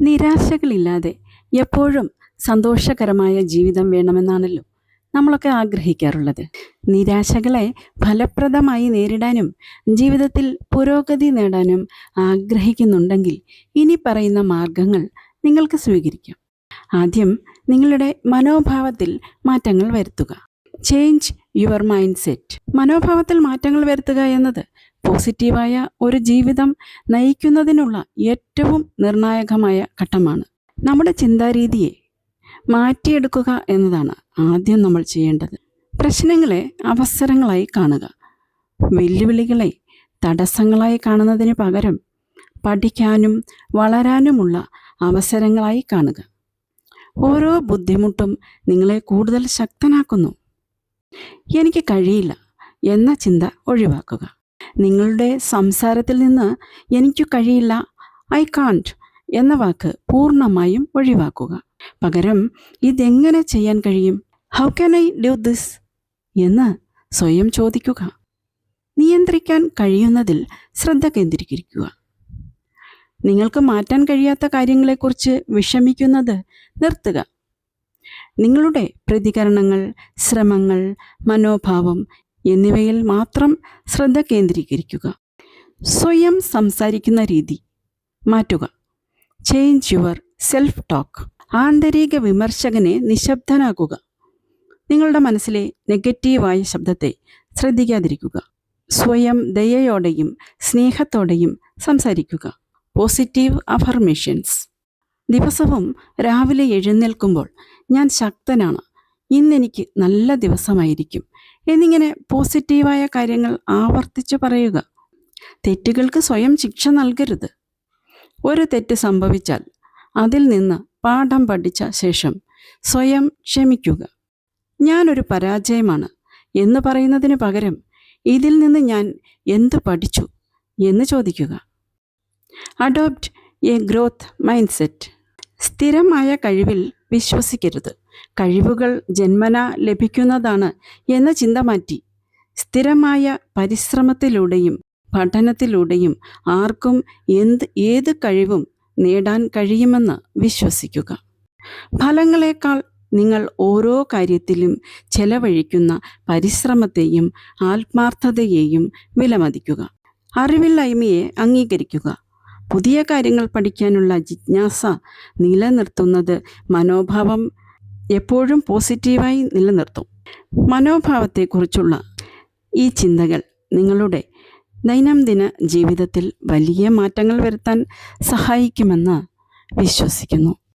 നിരാശകളില്ലാതെ എപ്പോഴും സന്തോഷകരമായ ജീവിതം വേണമെന്നാണല്ലോ നമ്മളൊക്കെ ആഗ്രഹിക്കാറുള്ളത്. നിരാശകളെ ഫലപ്രദമായി നേരിടാനും ജീവിതത്തിൽ പുരോഗതി നേടാനും ആഗ്രഹിക്കുന്നുണ്ടെങ്കിൽ ഇനി പറയുന്ന മാർഗങ്ങൾ നിങ്ങൾക്ക് സ്വീകരിക്കാം. ആദ്യം നിങ്ങളുടെ മനോഭാവത്തിൽ മാറ്റങ്ങൾ വരുത്തുക. ചേഞ്ച് യുവർ മൈൻഡ് സെറ്റ് മനോഭാവത്തിൽ മാറ്റങ്ങൾ വരുത്തുക എന്നത് പോസിറ്റീവായ ഒരു ജീവിതം നയിക്കുന്നതിനുള്ള ഏറ്റവും നിർണായകമായ ഘട്ടമാണ്. നമ്മുടെ ചിന്താരീതിയെ മാറ്റിയെടുക്കുക എന്നതാണ് ആദ്യം നമ്മൾ ചെയ്യേണ്ടത്. പ്രശ്നങ്ങളെ അവസരങ്ങളായി കാണുക. വെല്ലുവിളികളെ തടസ്സങ്ങളായി കാണുന്നതിന് പകരം പഠിക്കാനും വളരാനുമുള്ള അവസരങ്ങളായി കാണുക. ഓരോ ബുദ്ധിമുട്ടും നിങ്ങളെ കൂടുതൽ ശക്തനാക്കുന്നു. എനിക്ക് കഴിയില്ല എന്ന ചിന്ത ഒഴിവാക്കുക. നിങ്ങളുടെ സംസാരത്തിൽ നിന്ന് എനിക്ക് കഴിയില്ല. ഐ കാണ്ട് എന്ന വാക്ക് പൂർണമായും ഒഴിവാക്കുക. പകരം ഇതെങ്ങനെ ചെയ്യാൻ കഴിയും? How can I do this എന്ന് സ്വയം ചോദിക്കുക. നിയന്ത്രിക്കാൻ കഴിയുന്നതിൽ ശ്രദ്ധ കേന്ദ്രീകരിക്കുക. നിങ്ങൾക്ക് മാറ്റാൻ കഴിയാത്ത കാര്യങ്ങളെക്കുറിച്ച് വിഷമിക്കുന്നത് നിർത്തുക. നിങ്ങളുടെ പ്രതികരണങ്ങൾ ശ്രമങ്ങൾ മനോഭാവം എന്നിവയിൽ മാത്രം ശ്രദ്ധ കേന്ദ്രീകരിക്കുക. സ്വയം സംസാരിക്കുന്ന രീതി മാറ്റുക. ചേഞ്ച് യുവർ സെൽഫ് ടോക്ക് ആന്തരിക വിമർശകനെ നിശബ്ദനാക്കുക. നിങ്ങളുടെ മനസ്സിലെ നെഗറ്റീവായ ശബ്ദത്തെ ശ്രദ്ധിക്കാതിരിക്കുക. സ്വയം ദയയോടെയും സ്നേഹത്തോടെയും സംസാരിക്കുക. പോസിറ്റീവ് അഫർമേഷൻസ് ദിവസവും രാവിലെ എഴുന്നേൽക്കുമ്പോൾ ഞാൻ ശക്തനാണ്. ഇന്നെനിക്ക് നല്ല ദിവസമായിരിക്കും. എന്നിങ്ങനെ പോസിറ്റീവായ കാര്യങ്ങൾ ആവർത്തിച്ച് പറയുക. തെറ്റുകൾക്ക് സ്വയം ശിക്ഷ നൽകരുത്. ഒരു തെറ്റ് സംഭവിച്ചാൽ അതിൽ നിന്ന് പാഠം പഠിച്ച ശേഷം സ്വയം ക്ഷമിക്കുക. ഞാനൊരു പരാജയമാണ് എന്ന് പറയുന്നതിന് പകരം ഇതിൽ നിന്ന് ഞാൻ എന്ത് പഠിച്ചു എന്ന് ചോദിക്കുക. Adopt a growth mindset സ്ഥിരമായ കഴിവിൽ വിശ്വസിക്കരുത്. കഴിവുകൾ ജന്മന ലഭിക്കുന്നതാണ് എന്ന ചിന്ത മാറ്റി. സ്ഥിരമായ പരിശ്രമത്തിലൂടെയും പഠനത്തിലൂടെയും ആർക്കും എന്ത് ഏത് കഴിവും നേടാൻ കഴിയുമെന്ന് വിശ്വസിക്കുക. ഫലങ്ങളെക്കാൾ നിങ്ങൾ ഓരോ കാര്യത്തിലും ചെലവഴിക്കുന്ന പരിശ്രമത്തെയും ആത്മാർത്ഥതയെയും വിലമതിക്കുക. അറിവില്ലായ്മയെ അംഗീകരിക്കുക. പുതിയ കാര്യങ്ങൾ പഠിക്കാനുള്ള ജിജ്ഞാസ നിലനിർത്തുന്നത് മനോഭാവം എപ്പോഴും പോസിറ്റീവായി നിലനിർത്തും. മനോഭാവത്തെക്കുറിച്ചുള്ള ഈ ചിന്തകൾ നിങ്ങളുടെ ദൈനംദിന ജീവിതത്തിൽ വലിയ മാറ്റങ്ങൾ വരുത്താൻ സഹായിക്കുമെന്ന് വിശ്വസിക്കുന്നു.